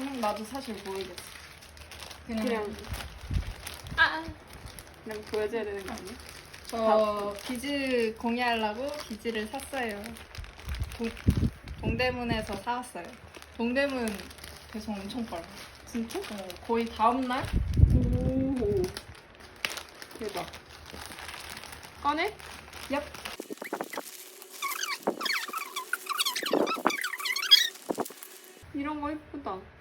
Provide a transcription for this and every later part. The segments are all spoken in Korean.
거는 나도 사실 모르겠어. 그냥, 그냥 아 그냥 보여줘야 되는 거 아니야? 저 비즈 공예하려고 비즈를 샀어요. 동, 동대문에서 사왔어요. 동대문 배송 엄청 빨라. 진짜? 어, 거의 다음 날? 오 대박 꺼내? 얍. 이런 거 예쁘다 어,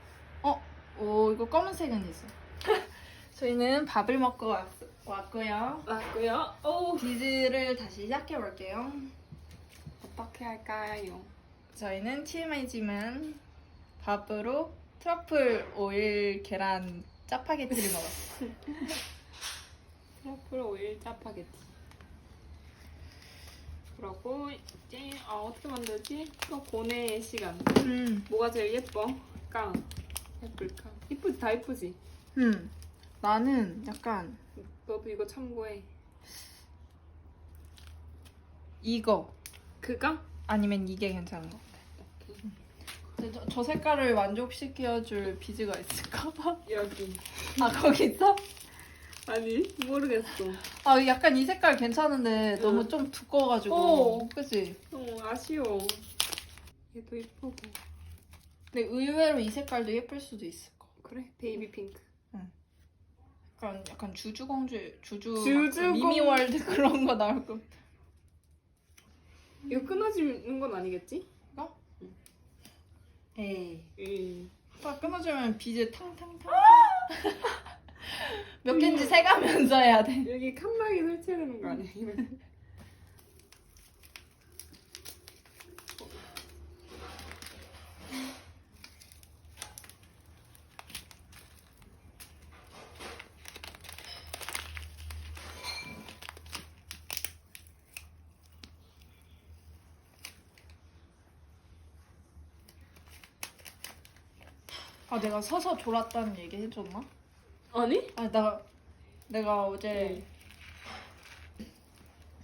오 이거 검은색은 있어. 저희는 밥을 먹고 왔, 왔고요. 맞고요 오 비즈를 다시 시작해 볼게요. 어떻게 할까요? 저희는 TMI지만 밥으로 트러플 오일 계란 짜파게티를 먹었어요. 트러플 오일 짜파게티 그러고 이제 아 어떻게 만들지? 또 고뇌의 시간 음, 뭐가 제일 예뻐? 까 예쁠까? 이쁘지 다 이쁘지? 음. 나는 약간 너도 이거 참고해 이거 그가? 아니면 이게 괜찮은 것 같아. 근데 저, 저 색깔을 만족시켜줄 비즈가 있을까 봐. 여기 아 거기 있어? 아니 모르겠어 아 약간 이 색깔 괜찮은데 응. 너무 좀 두꺼워가지고. 어. 그치? 어 아쉬워 얘도 예쁘고 근데 의외로 이 색깔도 예쁠 수도 있을 거. 그래 베이비 핑크 약간 약간 주주 공주 주주 주주 막 미미월드 그런 거 나올 거. 이거 끊어지는 건 아니겠지? 에이. 에이. 딱 끊어주면 비즈 탕탕탕. 몇 개인지 세가면서 해야 돼. 여기 칸막이 설치해야 되는 거 아니야? 이거? 아 내가 서서 졸았다는 얘기 해줬나? 아니? 아니 나 내가 어제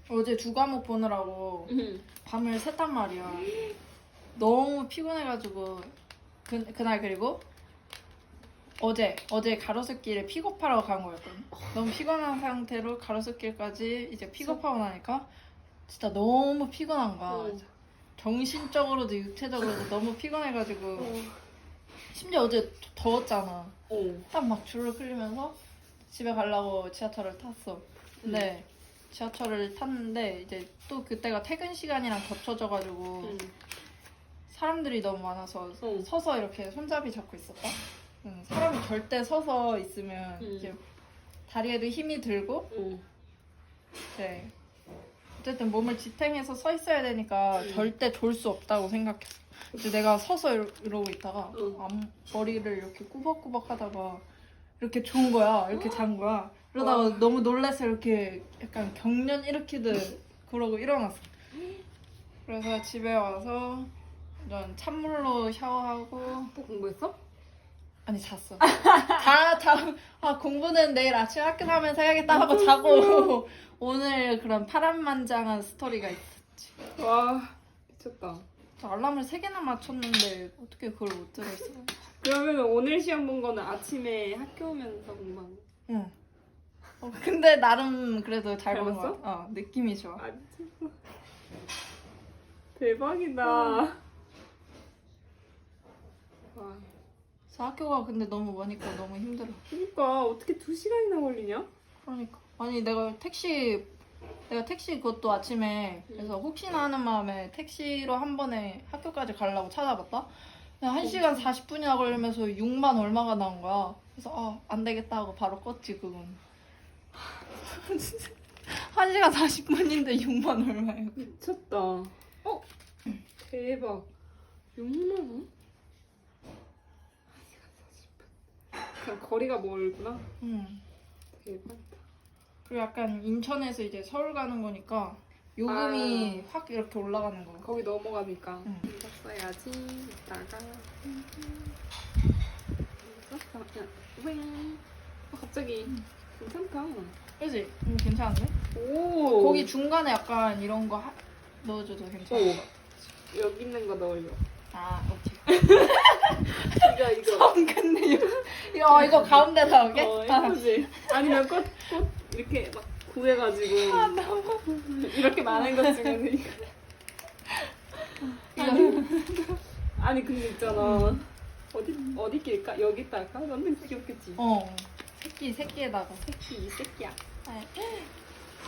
어제 두 과목 보느라고 응. 밤을 샜단 말이야. 너무 피곤해가지고 그, 그날 그리고 어제 어제 가로수길에 픽업하러 간 거였거든. 너무 피곤한 상태로 가로수길까지 이제 픽업하고 나니까 진짜 너무 피곤한 거야. 어. 정신적으로도 육체적으로도 너무 피곤해가지고 어. 심지어 어제 더웠잖아. 어. 딱 막 줄을 끌리면서 집에 가려고 지하철을 탔어. 근데 지하철을 탔는데 이제 또 그때가 퇴근 시간이랑 겹쳐져가지고 응. 사람들이 너무 많아서 응. 서서 이렇게 손잡이 잡고 있었다. 응, 사람이 절대 서서 있으면 응. 이제 다리에도 힘이 들고 응. 이제 어쨌든 몸을 지탱해서 서 있어야 되니까 응. 절대 졸 수 없다고 생각했어. 근데 내가 서서 이러- 이러고 있다가 응. 앞- 머리를 이렇게 꾸벅꾸벅 하다가 이렇게 좋은 거야. 이렇게 잔 거야. 그러다가 너무 놀라서 이렇게 약간 경련 일으키듯 그러고 일어났어. 그래서 집에 와서 완전 찬물로 샤워하고 또 공부했어? 아니 잤어. 다 자. 아 공부는 내일 아침 학교 가면서 해야겠다 하고 자고 오늘 그런 파란만장한 스토리가 있었지. 와 미쳤다. 저 알람을 세 개나 맞췄는데 어떻게 그걸 못 들었어? 그러면 오늘 시험 본 거는 아침에 학교 오면서 공부한 거? 응. 어, 근데 나름 그래도 잘잘본 거야. 봤어? 어 느낌이 좋아. 아. 대박이다. 와. 저 학교가 근데 너무 머니까 너무 힘들어. 그러니까 어떻게 두 시간이나 걸리냐? 그러니까 아니 내가 택시 내가 택시 그것도 아침에 그래서 혹시나 하는 마음에 택시로 한 번에 학교까지 가려고 찾아봤다. 그냥 1시간 40분이나 걸리면서 6만 얼마가 나온 거야. 그래서 아, 안 되겠다 하고 바로 껐지 그건. 진짜 1시간 40분인데 6만 얼마예요. 미쳤다. 어? 대박. 6만 원? 그냥 거리가 멀구나. 음. 대박이다. 그리고 약간 인천에서 이제 서울 가는 거니까 요금이 아. 확 이렇게 올라가는 거야. 거기 넘어가니까. 응. 이거 써야지. 이따가. 이거 썼어. 그냥 윙. 어, 갑자기 괜찮다. 그지? 음, 괜찮은데? 오. 거기 중간에 약간 이런 거 하- 넣어줘도 괜찮아. 오. 여기 있는 거 넣으려. 아, 오케이. 이거 아니야 이거. 성 근데 이거 이거, 어, 이거 가운데 나오게? 어 예쁘지. 아니면 꽃 꽃 이렇게 막 구해가지고 아, 너무 이렇게 많은 거 찍으면 이거. 아니, 아니 근데 있잖아. 어디 어디 낄까? 여기 딸까? 완전 귀엽겠지. 어 새끼 새끼에다가 새끼 이 새끼야. 아,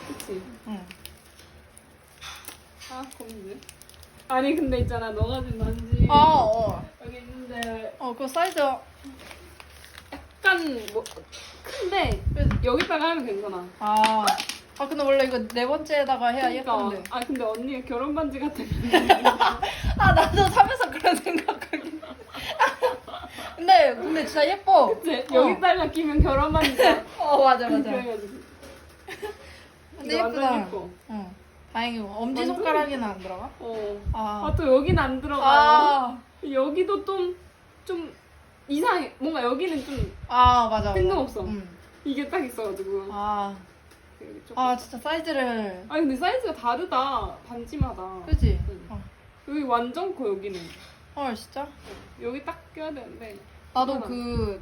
그치? 응. 아 고민돼. 아니 근데 있잖아 너가 준 반지 아, 어. 여기 있는데 어, 그 사이즈 약간 뭐 큰데 여기다가 하면 괜찮아. 아. 아, 근데 원래 이거 네 번째에다가 해야 예쁜데. 아 근데 언니가 결혼 반지 같아. 아, 나도 사면서 그런 생각하긴. 근데, 근데 진짜 예뻐. 어. 여기다가 끼면 결혼 반지야. 어, 맞아, 맞아. 그래가지고. 근데 이거 완전 예쁘다. 예뻐. 응. 다행이고. 엄지 손가락에는 안 들어가? 어. 아. 아또 여긴 안 들어가요. 아, 여기도 좀 좀 이상해. 뭔가 여기는 좀 아, 맞아. 맞아. 뜬금없어. 응. 이게 딱 있어가지고. 아, 여기 좀. 아, 진짜 사이즈를. 아니 근데 사이즈가 다르다 반지마다. 그지? 응. 어. 여기 완전 커 여기는. 헐, 진짜? 여기 딱 껴야 되는데. 나도. 그,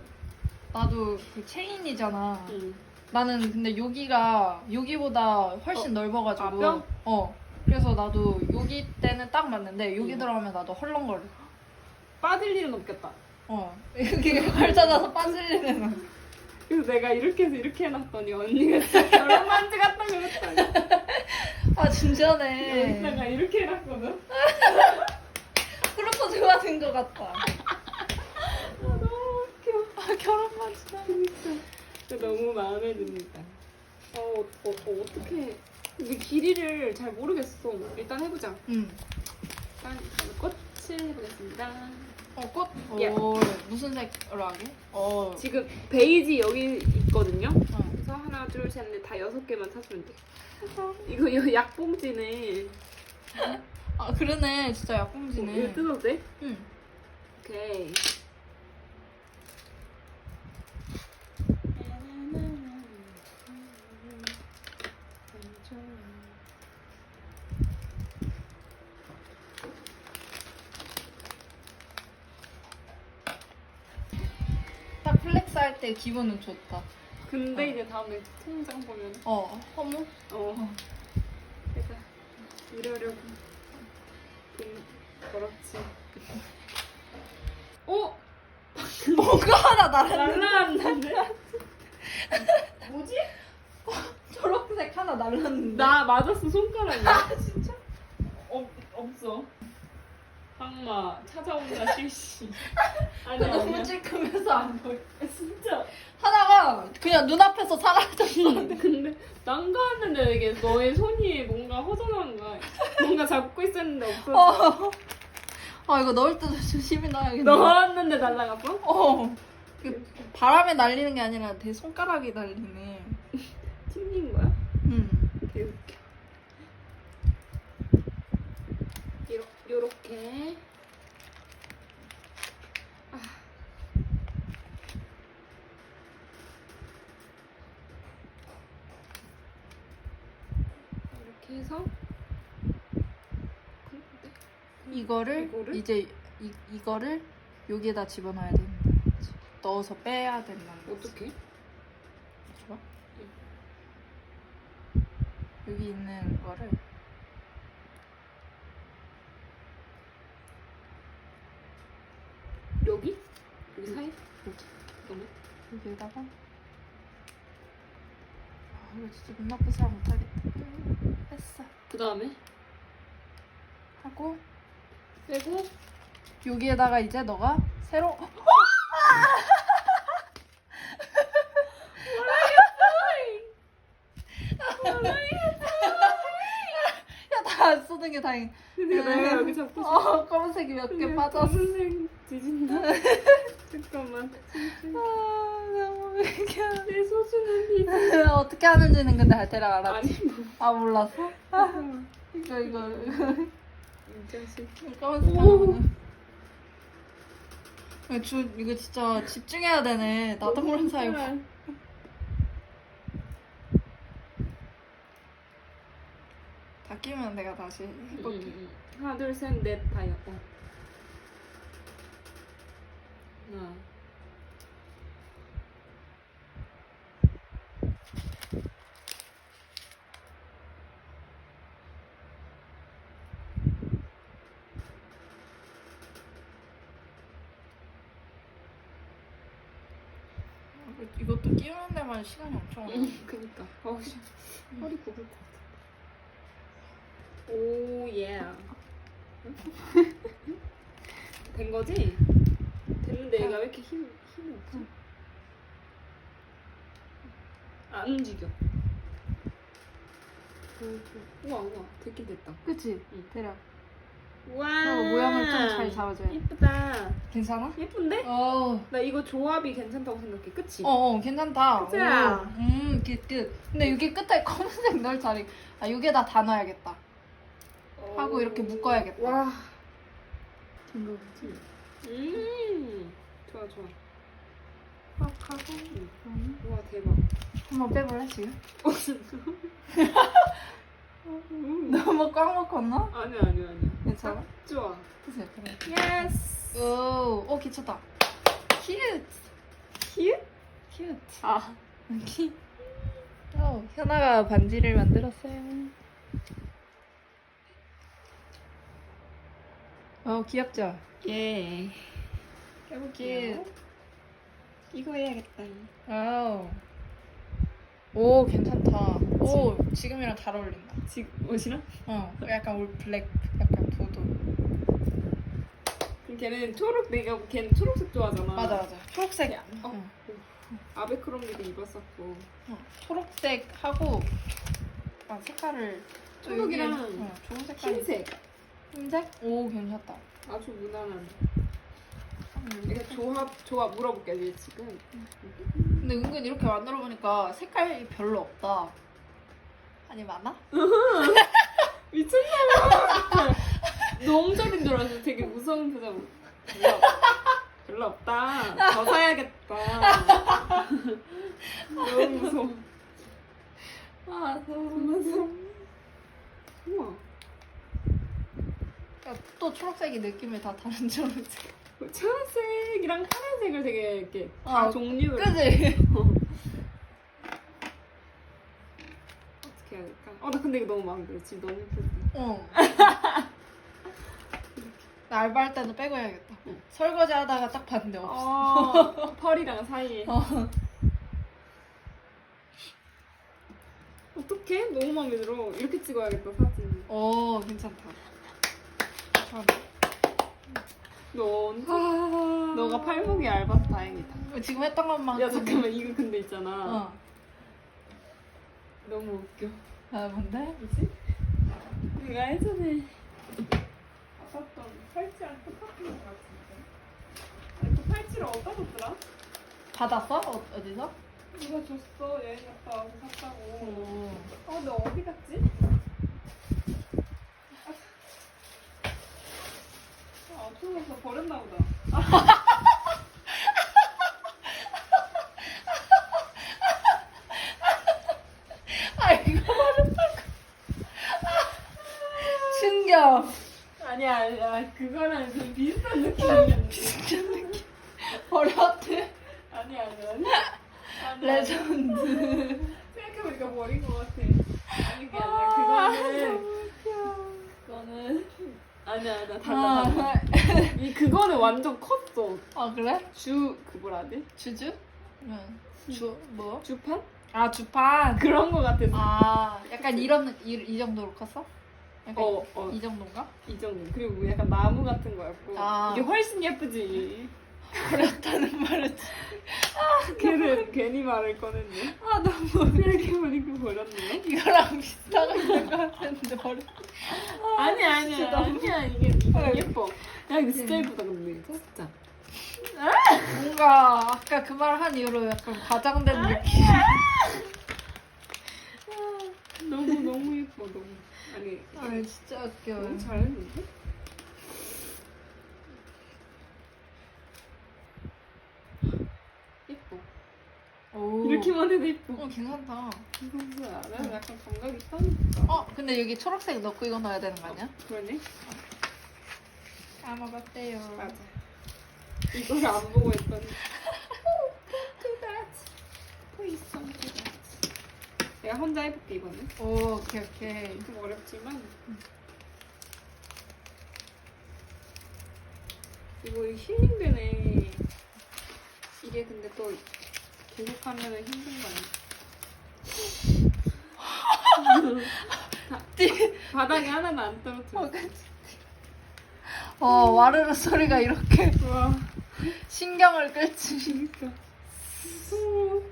나도 그 체인이잖아. 응. 나는 근데 여기가 여기보다 훨씬 넓어가지고 아, 뼈? 어 그래서 나도 여기 때는 딱 맞는데 여기 응. 들어가면 나도 헐렁거려 빠질 일은 없겠다. 어 이게 걸쳐져서 빠질 일은 그래서 내가 이렇게 해서 이렇게 해놨더니 언니가 진짜 결혼 반지 같다 그랬다. 아 진짜네 여기다가 이렇게 해놨거든. 프로포즈가 된것 같다 아 너무 웃겨. 아 결혼 반지다 진짜 너무 마음에 듭니다. 어, 어, 어 어떻게? 근데 길이를 잘 모르겠어. 일단 해보자. 응어꽃 일단 꽃을 해보겠습니다. 오 예. 무슨 색으로 하게 어 지금 베이지 여기 있거든요. 어. 그래서 하나, 둘, 셋, 넷 다 여섯 개만 찾으면 돼. 이거 여- 약봉지네. 아 그러네 진짜 이거 약봉지네 뜯어도 돼? 응 오케이. 딱 플렉스 할 때 기분은 좋다 근데 이제 다음에 통장 보면 어 허무 어 내가 이러려고 돈 벌었지. 어? 뭔가 하나 날라왔는데? 뭐지? 초록색 하나 날랐는데. 나 맞았어 손가락이. 아, 진짜? 없 없어. 항마 찾아온다 실시. 아니 그 너무 아니야. 찔끔해서 안 보여. 진짜. 하나가 그냥 눈앞에서 사라졌었는데. 근데 난가왔는데 이게 너의 손이 뭔가 허전한 거야. 뭔가 잡고 있었는데 없어졌어. 어. 아 이거 넣을 때도 조심히 넣어야겠네. 넣었는데 날라갔어? 어. 그 바람에 날리는 게 아니라 내 손가락이 날리네. 튕긴 거야? 응. 개웃겨. 요렇, 요렇게. 아. 이렇게 해서. 이거를, 이거를? 이제 이, 이거를 여기에다 집어넣어야 거지. 넣어서 빼야 된다는 거지. 어떻게? 여기 있는 거를 여기? 여기 사이? 여기 너무? 여기에다가 아 이거 진짜 눈 나쁜 사람 못하겠다. 했어. 그 다음에 하고 빼고 여기에다가 이제 너가 새로 야다 안 쓰는 게 다행. 근데 내가 여기 잡고 싶어. 어 검은색이 몇 개 빠졌어. 검은색 뒤진다. 잠깐만. 아 너무 웃겨. 내 소중한 비. 어떻게 하는지는 근데 대략 알았지. 아니 뭐. 아 몰랐어? 아, 이거 이거 이거 이 자식. 검은색 하나는. 이거 주 이거 진짜 집중해야 되네. 나도 모르는 사이. 다 끼면 내가 다시 해볼게. 응, 응, 응. 하나 둘 셋 넷 다요. 어. 어. 이것도 끼우는 데만 시간이 엄청 오래. 응, 그니까. 씨. 허리 굽을 것 같아. 오, 예. 된 거지? 됐는데 얘가 왜 이렇게 힘, 힘이 없지? 안 움직여. 오, 우와, 우와. 됐긴 됐다. 그치? 응. 대략. 우와. 어, 모양을 좀 잘 잡아줘야 돼. 예쁘다. 괜찮아? 예쁜데? 어. 나 이거 조합이 괜찮다고 생각해. 그치? 어, 어 괜찮다. 그치? 오, 음, 끝, 끝. 근데 여기 끝에 검은색 넣을 자리. 아, 여기에다 다 넣어야겠다. 하고 이렇게 묶어야겠다. 와. 된 거지? 음. 좋아, 좋아. 막 하고. 음. 와, 대박. 한번 빼볼래, 지금? 어, 진짜? 음. 너무 꽉 먹었나? 아니야, 아니야, 아니야. 괜찮아? 딱 좋아. 그치? 그래. 예스. 오, 오, 괜찮다. 큐트. 큐? 큐트. 아. 큐. 어, 현아가 반지를 만들었어요. 어, 귀엽죠? 예. 해볼게요. 이거 해야겠다. 아우. 오, 괜찮다. 오, 지금이랑 잘 어울린다. 지금 옷이랑? 어, 약간 올 블랙, 약간 보도. 그럼 걔는 초록, 내가 걔는 초록색 좋아하잖아. 맞아, 맞아. 초록색. 야, 어. 응. 아베크롬비도 입었었고. 어, 초록색 하고, 약간 색깔을. 초록이랑 어, 좋은 색깔. 흰색. 흰색? 오, 괜찮다. 아주 무난한. 음, 이거 조합, 조합 물어볼게, 얘 지금. 근데 은근 이렇게 만들어 보니까 색깔이 별로 없다. 아니 많아? 미쳤나봐. 너무 잘인 줄 알았어. 되게 무서운 표정. 별로, 별로 없다. 더 사야겠다. 너무 무서워. 아 너무 무서워. 우와. 그러니까 또 초록색이 느낌이 다 다른 초록색. 초록색이랑 파란색을 되게 이렇게 다 아, 종류를 그지? 어떻게 해야 될까? 어, 나 근데 이거 너무 마음에 들어. 지금 너무 예쁘지? 어. 나 알바할 때는 빼고 해야겠다. 응. 설거지 하다가 딱 봤는데 없어. 어, 펄이랑 사이에. 어. 어떡해? 너무 마음에 들어. 이렇게 찍어야겠다, 사진. 오 괜찮다. 너 언제? 너가 팔목이 얇아서 다행이다. 지금 했던 것만. 야, 잠깐만. 이거 근데 있잖아. 어. 너무 웃겨. 아 뭔데? 뭐지? 내가 예전에 봤었던 팔찌랑 똑같은 것 같은데. 아니, 그 팔찌를 어디다 줬더라? 받았어? 어, 어디서? 누가 줬어. 여행 갔다 와서 샀다고. 오. 어, 근데 어디 갔지? 아, 추워서 버렸나 보다. 아 이거 버렸다고. 충격. 아니야, 아니야. 그거랑 좀 비슷한 느낌이었는데. 비슷한 느낌. 버렸대. 아니야, 아니야, 아니야. 아니야. 레전드. 생각해보니까 버린 것 같아. 아니, 그게 아니라 그거는. 그거는. 아니야, 아니야. 달라, 달라. 아, 이, 그거는 완전 컸어. 아 그래? 주, 그 뭐라 하지? 주주? 응. 주 뭐? 주판? 아 주판. 그런 거 같았어. 아 약간 이런 느- 이, 이 정도로 컸어? 약간 어, 어. 이 정도인가? 이 정도. 그리고 약간 나무 같은 거였고. 아. 이게 훨씬 예쁘지. 버렸다는 말은. 걔는 괜히 말을 꺼냈네. 아 너무 생각해보니까 버렸네. 이거랑 있는 것 같았는데 버렸. 아니야, 진짜 아니야. 너무- 아니야. 이게, 이게 아, 예뻐. 야, 이거 진짜 예쁘다, 근데. 진짜. 뭔가 아까 그 말 한 이후로 약간 과장된 느낌. 너무, 너무 예뻐, 너무. 아니, 아 진짜 웃겨. 너무 잘했는데? 예뻐. 오. 이렇게만 해도 예뻐. 어 괜찮다. 이거 알아? 약간 감각이 있다니까. 어 근데 여기 초록색 넣고 이거 넣어야 되는 거 아니야? 그러네? 까먹었대요. 맞아. 이걸 안 보고. Please don't do that. 내가 혼자 해볼게 이번엔. 오, 오케이, 오케이. 좀 어렵지만. 이거 힐링되네. 이게 근데 또 계속하면 힘든 거 아니야? 다- 바닥에 하나도 안 떨어뜨려. 어, 와르르 소리가 이렇게 와, 신경을 끌지. 그니까. 무서워.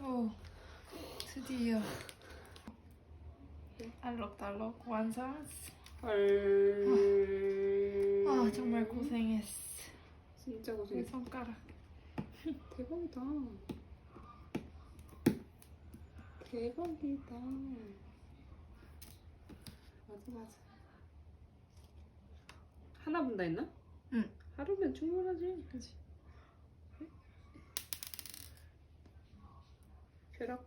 오, 드디어. 알록 달록 완성. 헐. 아, 정말 고생했어. 진짜 내 고생했어. 손가락. 대박이다. 대박이다. 맞아, 맞아. 하나 분다 했나? 응. 하루면 충분하지. 그지. 벼락,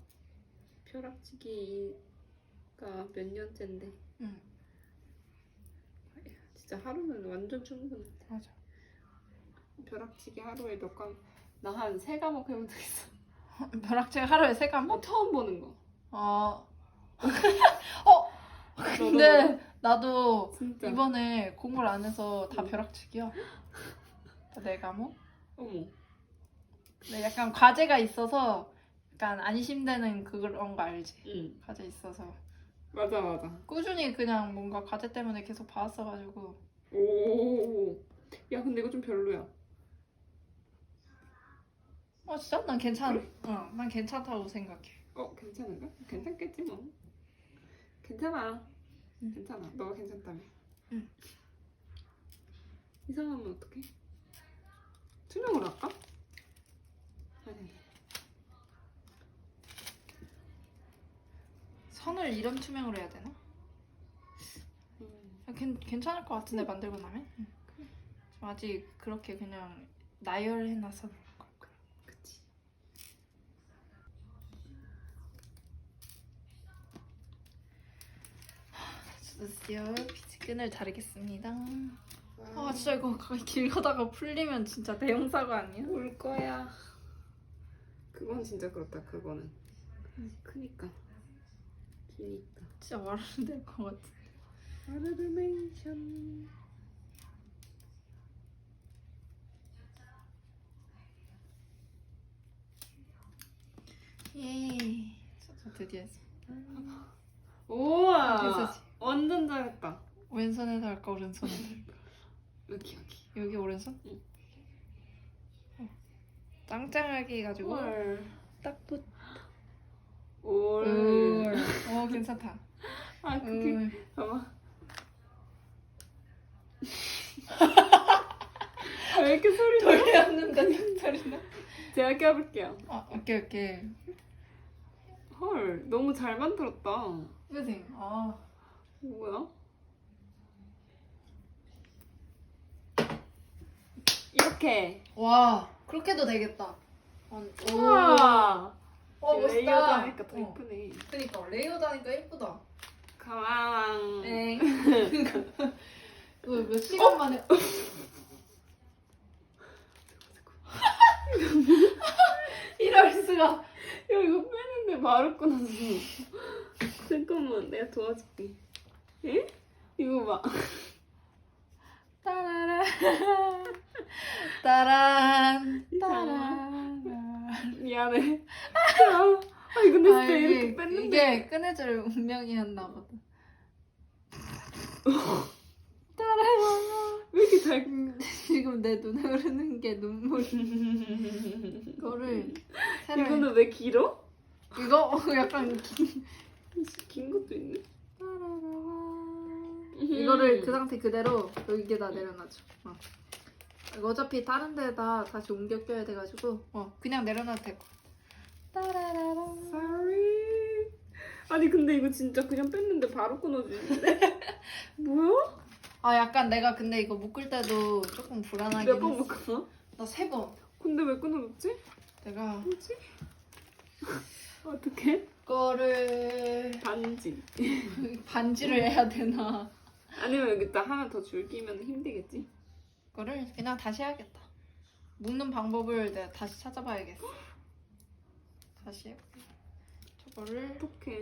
벼락치기 가몇 년째인데. 응, 진짜 하루면 완전 충분해. 맞아. 벼락치기 하루에 몇 과, 나한 세 과목 해본 적 있어. 벼락치기 하루에 세 과목? 뭐 처음 보는 거. 어. 어, 근데 나도 진짜. 이번에 공부를 안 해서 다 응. 벼락치기야. 네 과목? 어머. 근데 약간 과제가 있어서 약간 안심되는 그런 거 알지? 응. 과제 있어서 맞아 맞아. 꾸준히 그냥 뭔가 과제 때문에 계속 봐왔어가지고 오. 야 근데 이거 좀 별로야. 어 진짜? 난 괜찮. 어, 난 괜찮다고 생각해. 어 괜찮은가? 괜찮겠지 뭐. 괜찮아. 응. 괜찮아. 너가 괜찮다며. 응. 이상하면 어떡해? 투명으로 할까? 아니 아니. 선을 이런 투명으로 해야 되나? 음. 아, 괜, 괜찮을 것 같은데 만들고 나면? 응. 좀 아직 그렇게 그냥 나열해놔서. 그치. 드디어 비즈끈을 자르겠습니다. 아 진짜 이거 길 가다가 풀리면 진짜 대형 사고 아니야? 울 거야. 그건 진짜 그렇다. 그거는. 크니까. 기니까. 진짜 말하면 될것 같아. 아르르메이션. 예. 저 드디어 했어. 우와. 됐었지. 완전 잘했다. 왼손에서 할까 오른손에서 할까? 여기 여기. 여기 오른손? 응. 어. 짱짱하게 해가지고 헐. 딱 붙. 올. 올. 어 괜찮다. 아 그게 음. 봐봐. 아, 왜 이렇게 소리 나? 돌렸는데 소리나? 제가 껴볼게요. 아 오케이 오케이. 헐, 너무 잘 만들었다. 그지? 아 뭐야? 이렇게. 와 그렇게도 되겠다. 어, 오. 우와. 어 멋있다. 레이어드 하니까 더 어. 이쁘네. 그니까 레이어드 하니까 예쁘다. 가왕. 엥. 이거 몇 시간 만에 이럴 수가. 야 이거 빼는데 바로 끊었어. 잠깐만, 내가 도와줄게. 에? 이거 봐. 따라라 따란 따란 미안해. 아, 아니 근데 진짜 아, 이렇게 이게, 뺐는데. 이게 끊어질 운명이었나 보다 따라라 왜 이렇게 잘. 지금 내 눈에 흐르는 게 눈물 이거를 새로 해. 이거는 왜 길어? 이거 어, 약간 긴- 긴 것도 있네. 이거를 그 상태 그대로 여기에다 내려놔줘 어. 어차피 다른 데다 다시 옮겨 껴야 돼가지고 어 그냥 내려놔도 같아 따라라라 Sorry. 아니 근데 이거 진짜 그냥 뺐는데 바로 끊어지는데? 뭐야? 아 약간 내가 근데 이거 묶을 때도 조금 불안하긴 몇 번 했어. 묶었어? 나세 번. 근데 왜 끊어졌지? 내가 뭐지? 어떻게? 거를 반지. 반지를 해야 되나? 아니면 여기다 하나 더 줄기면 힘들겠지? 거를 그냥 다시 해야겠다. 묶는 방법을 내가 다시 찾아봐야겠어. 다시 해볼게. 저거를 어떡해.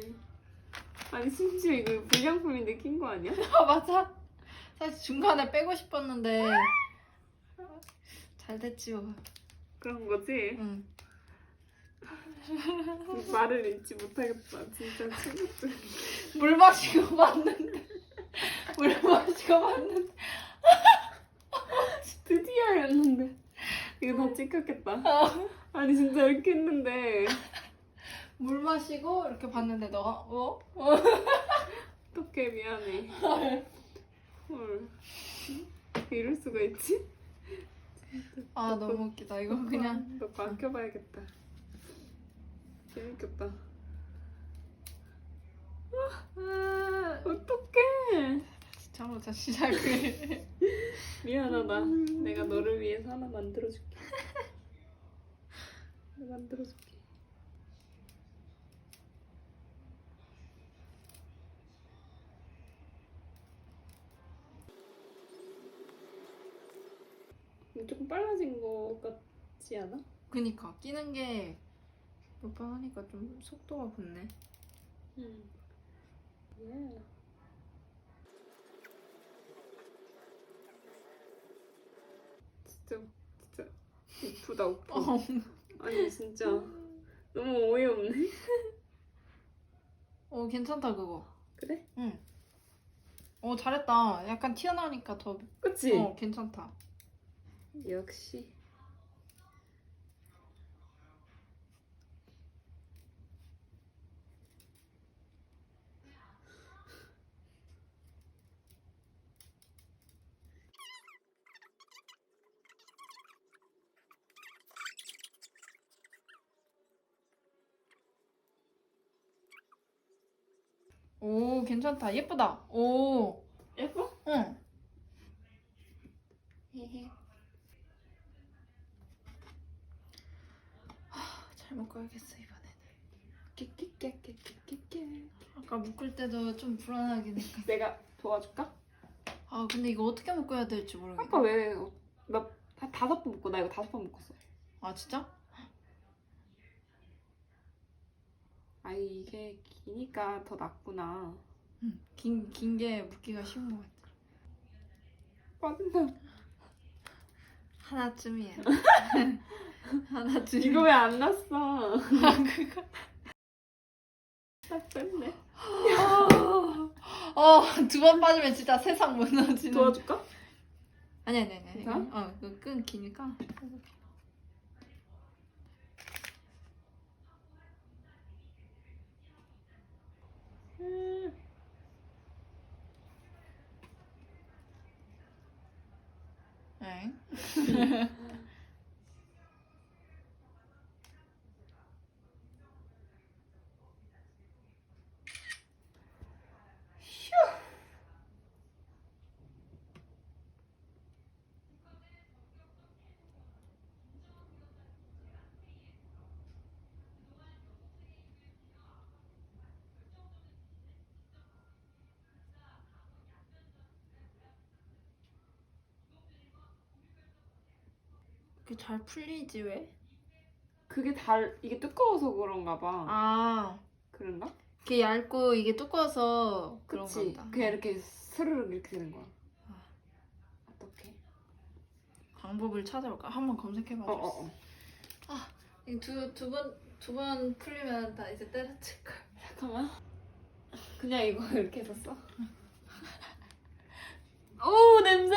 아니 심지어 이거 불량품인데 낀 거 아니야? 아 맞아. 사실 중간에 빼고 싶었는데 잘 됐지요. 그런 거지? 응. 말을 잊지 못하겠다. 진짜 친구들. 물 마시고 봤는데 물 마시고 봤는데 드디어였는데. 이거 다 찍혔겠다. 어, 아니 진짜 이렇게 했는데 물 마시고 이렇게 봤는데 너가 어? 어떡해 미안해. 헐. 이럴 수가 있지? 아 너무 웃기다. 이거 그냥 너 맡겨봐야겠다. 재밌겠다. 아, 어떡해. 처음부터 시작을 미안하다. 내가 너를 위해서 하나 만들어줄게. 만들어줄게. 조금 빨라진 것 같지 않아? 그니까 끼는 게 몇 번 하니까 좀 속도가 붙네. 응. 예. 진짜 진짜 우프다 우프. 어. 아니 진짜 너무 어이없네. 어 괜찮다 그거. 그래? 응. 어 잘했다. 약간 튀어나오니까 더 그치? 어, 괜찮다. 역시. 오 괜찮다. 예쁘다. 오. 예뻐? 응. 헤헤. 잘 묶어야겠어 이번에는. 끼끼끼끼끼끼. 아까 묶을 때도 좀 불안하긴 해. 내가 도와줄까? 아 근데 이거 어떻게 묶어야 될지 모르겠네. 아까 왜? 어, 나 다- 다섯 번 묶고 나 이거 다섯 번 묶었어. 아 진짜? 아 이게 기니까 더 낫구나. 응. 긴긴 게 묶기가 쉬운 것 같아. 빠진다. 하나쯤이야. 하나쯤. 이거 왜 안 났어? 아 그거. 딱 뺐네. 어두 번 빠지면 진짜 세상 무너지는. 도와줄까? 아니 아니 아니. 괜찮아? 어, 그끈 기니까. 음. 엥? 이 렇게 잘 풀리지 왜? 그게 달 이게 두꺼워서 그런가 봐. 아, 그런가? 이게 얇고 이게 두꺼워서 그런 그치. 건가? 그냥 이렇게 스르륵 이렇게 되는 거야. 아. 어떡해? 방법을 찾아볼까? 한번 검색해봐. 어 어 어. 두두 번 두 번 풀리면 다 이제 때려칠 거야. 잠깐만. 그냥 이거 이렇게 해서 써. 오 냄새.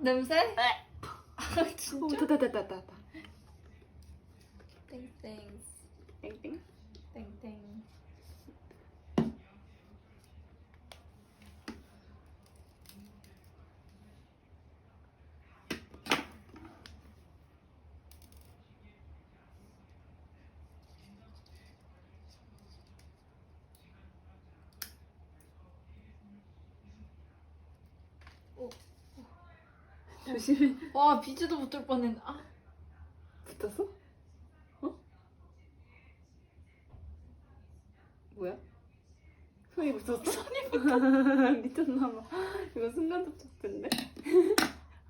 냄새? 네. 아 오 진짜? 됐다 됐다 됐다. 땡땡 땡땡. 땡땡. 조심해. 와 비즈도 못들 뻔했네. 아 붙었어? 어? 뭐야? 손이 붙었어? 손이 붙었어. 미쳤나봐. 이거 순간 접촉된데?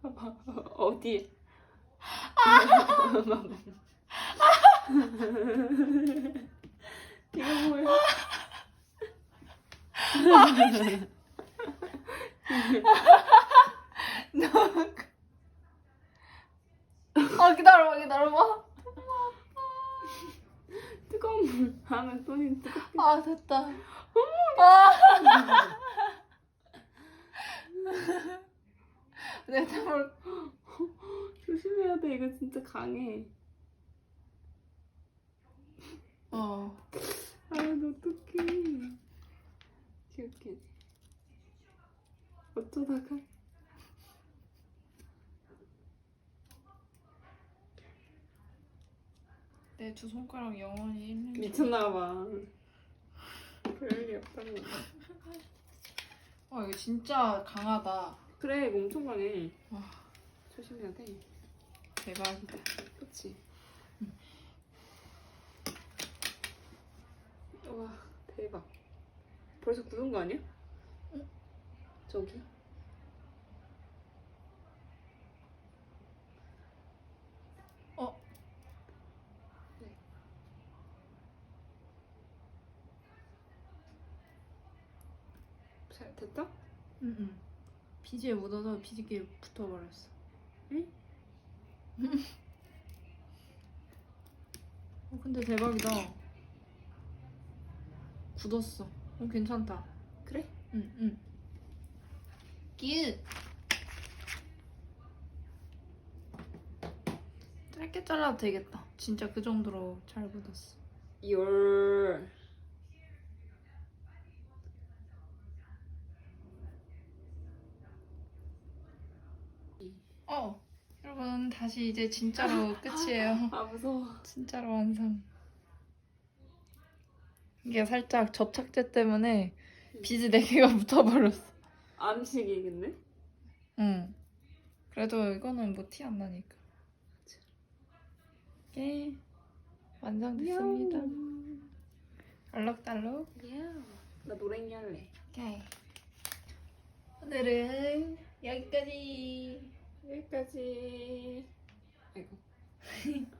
봐봐. 어디에? 봐봐. 이거 뭐야? 아 기다려봐 기다려봐. 뜨거운 물 하면 손이 뜨겁게. 아 됐다. 아. 내 땀을 조심해야 돼. 이거 진짜 강해. 어. 아, 너 어떡해. 귀엽게. 어쩌다가. 내 두 손가락 영원히 있는 줄. 미쳤나봐. 별일이 없다고. 어 이거 진짜 강하다. 그래, 이거 엄청 강해. 와. 조심해야 돼. 대박이다. 그치? 와, 대박. 벌써 굳은 거 아니야? 응. 저기? 어. 네. 잘 됐다? 응응. 비지에 묻어서 비지기에 붙어버렸어. 응? 어 근데 대박이다. 굳었어. 어 괜찮다. 그래? 응 응. 기. 짧게 잘라도 되겠다. 진짜 그 정도로 잘 굳었어. 열. 어. 여러분 다시 이제 진짜로 끝이에요. 아, 무서워. 진짜로 완성. 이게 살짝 접착제 때문에 비즈 4개가 붙어버렸어. 암식이겠네? 응. 그래도 이거는 뭐 티 안 나니까. 예. 완성됐습니다. 알록달록. 나 노랭이 할래. 오케이. 오늘은 여기까지. 여기까지. 아이고.